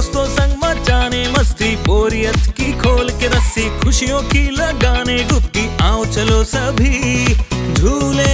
दोस्तों संग मचाने मस्ती बोरियत की खोल के रस्सी खुशियों की लगाने डुबकी आओ चलो सभी झूले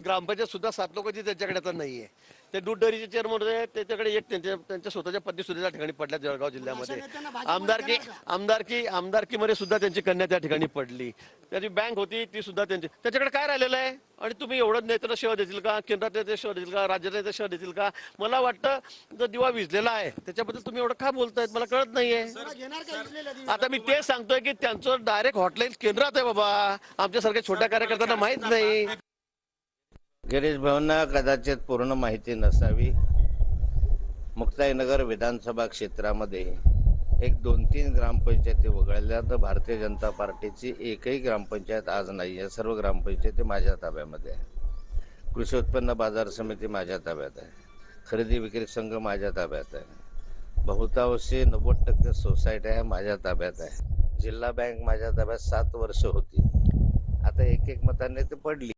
ग्रामपंचायत सुद्धा सात लोकांची त्यांच्याकडे आता नाहीये ते दूध डेअरीचे चेअरमन होते त्याच्याकडे एक त्यांच्या त्यांच्या स्वतःच्या पत्नी सुद्धा त्या ठिकाणी पडल्या जळगाव जिल्ह्यामध्ये. आमदारकी आमदारकी आमदारकीमध्ये सुद्धा त्यांची कन्या त्या ठिकाणी पडली. त्याची बँक होती ती सुद्धा त्यांची त्याच्याकडे काय राहिलेलं आहे? आणि तुम्ही एवढं नेत्याला सेवा देतील का? केंद्रात नेते सेवा देतील का? राज्यात नेते सेवा देतील का? मला वाटतं जर दिवा विजलेला आहे त्याच्याबद्दल तुम्ही एवढं का बोलतायत? मला कळत नाहीये. आता मी ते सांगतोय की त्यांचं डायरेक्ट हॉटलाईन केंद्रात आहे बाबा. आमच्यासारख्या छोट्या कार्यकर्त्यांना माहीत नाही. गिरीश भाऊंना कदाचित पूर्ण माहिती नसावी. मुक्ताईनगर विधानसभा क्षेत्रामध्ये एक दोन तीन ग्रामपंचायती वगळल्या तर भारतीय जनता पार्टीची एकही ग्रामपंचायत आज नाही आहे. सर्व ग्रामपंचायती माझ्या ताब्यामध्ये आहे कृषी उत्पन्न बाजार समिती माझ्या ताब्यात आहे. खरेदी विक्री संघ माझ्या ताब्यात आहे. बहुतांशी नव्वद टक्के सोसायट्या माझ्या ताब्यात आहे. जिल्हा बँक माझ्या ताब्यात सात वर्ष होती. आता एक एक मताने ते पडली.